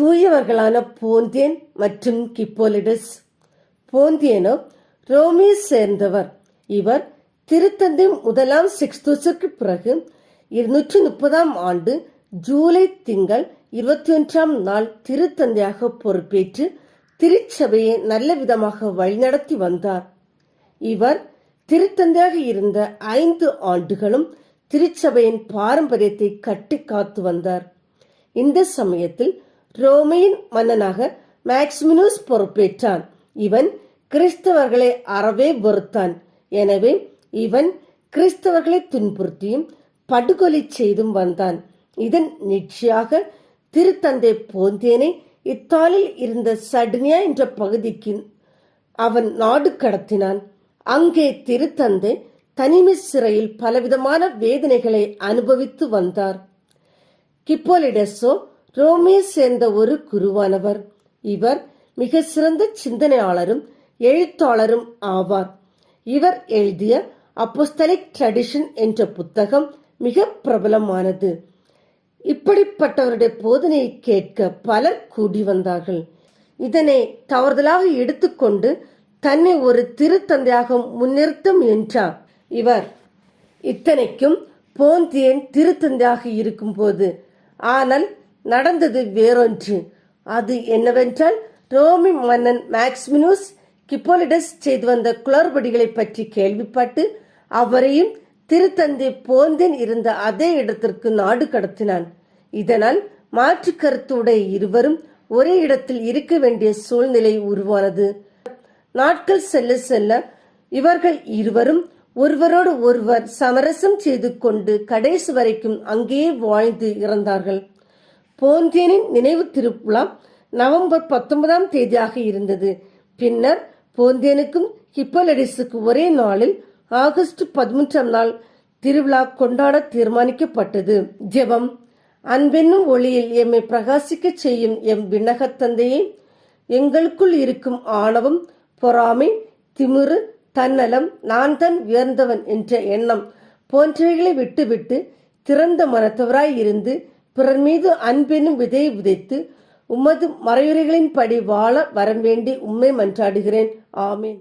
தூயவர்களான போந்தியன் மற்றும் கிப்போலிடஸ். போந்தியனோ ரோமே சேர்ந்தவர். இவர் திருத்தந்தை முதலாம் சிக்ஸ்துஸுக்கு பிறகு இருநூற்றி முப்பதாம் ஆண்டு ஜூலை திங்கள் இருபத்தி ஒன்றாம் நாள் திருத்தந்தையாக பொறுப்பேற்று திருச்சபையை நல்ல விதமாக வழிநடத்தி வந்தார். இவர் திருத்தந்தையாக இருந்த ஐந்து ஆண்டுகளும் திருச்சபையின் பாரம்பரியத்தை கட்டி காத்து வந்தார். இந்த சமயத்தில் ரோமையின் மன்னனாக மேக்ஸ்மினோஸ் பொறுப்பேற்றான். இவன் கிறிஸ்தவர்களை அறவே வெறுத்தான். எனவே இவன் கிறிஸ்தவர்களை துன்புறுத்தியும் படுகொலை செய்தும் வந்தான். இதன் நிச்சயாக திருத்தந்தை போந்தேனை இத்தாலியில் இருந்த சட்னியா என்ற பகுதிக்கு அவன் நாடு கடத்தினான். அங்கே திருத்தந்தை தனிமை சிறையில் பலவிதமான வேதனைகளை அனுபவித்து வந்தார். கிப்போலிடஸோ ரோமே சேர்ந்த ஒரு குருவானவர். இவர் மிக சிறந்த சிந்தனையாளரும் எழுத்தாளரும் ஆவார். இவர் எழுதிய அப்போஸ்தலிக் ட்ரெடிஷன் என்ற புத்தகம் மிக பிரபலமானது. இப்படிப்பட்டவருடைய போதனையை கேட்க பலர் கூடி வந்தார்கள். இதனை தவறுதலாக எடுத்துக்கொண்டு தன்னை ஒரு திருத்தந்தையாக முன்னிறுத்த முயன்றார். இவர் இத்தனைக்கும் போந்தியன் திருத்தந்தையாக இருக்கும்போது ஆனால் நடந்தது வேறொன்று. அது என்னவென்றால் ரோமி மன்னன் மேக்ஸ்மினூஸ் கிப்போலிடஸ் செய்து வந்த குளறுபடிகளை பற்றி கேள்விப்பட்டு அவரையும் திருத்தந்தை போந்தேன் இருந்த அதே இடத்திற்கு நாடு கடத்தினான். இதனால் மாற்று கருத்துடைய இருவரும் ஒரே இடத்தில் இருக்க வேண்டிய சூழ்நிலை உருவானது. நாட்கள் செல்ல செல்ல இவர்கள் இருவரும் ஒருவரோடு ஒருவர் சமரசம் செய்து கொண்டு கடைசி வரைக்கும் அங்கேயே வாழ்ந்து இறந்தார்கள். போந்தியனின் நினைவு திருவிழா நவம்பர் பத்தொன்பதாம் தேதியாக இருந்தது. பின்னர் போந்தியனுக்கும் ஹிப்பலடிஸுக்கு ஒரே நாளில் ஆகஸ்ட் பதிமூன்றாம் நாள் திருவிழா கொண்டாட தீர்மானிக்கப்பட்டது. ஜெபம். அன்பென்னும் ஒளியில் எம்மை பிரகாசிக்க செய்யும் எம் விண்ணகத்தந்தையே எங்களுக்குள் இருக்கும் ஆணவம் பொறாமை திமிரு தன்னலம் நான் தான் உயர்ந்தவன் என்ற எண்ணம் போன்றவைகளை விட்டுவிட்டு திறந்த மனத்தவராய் இருந்து பிறர் மீது அன்பெனும் விதையை விதைத்து உமது மறையுறைகளின்படி வாழ வரம் வேண்டி உம்மை மன்றாடுகிறேன். ஆமேன்.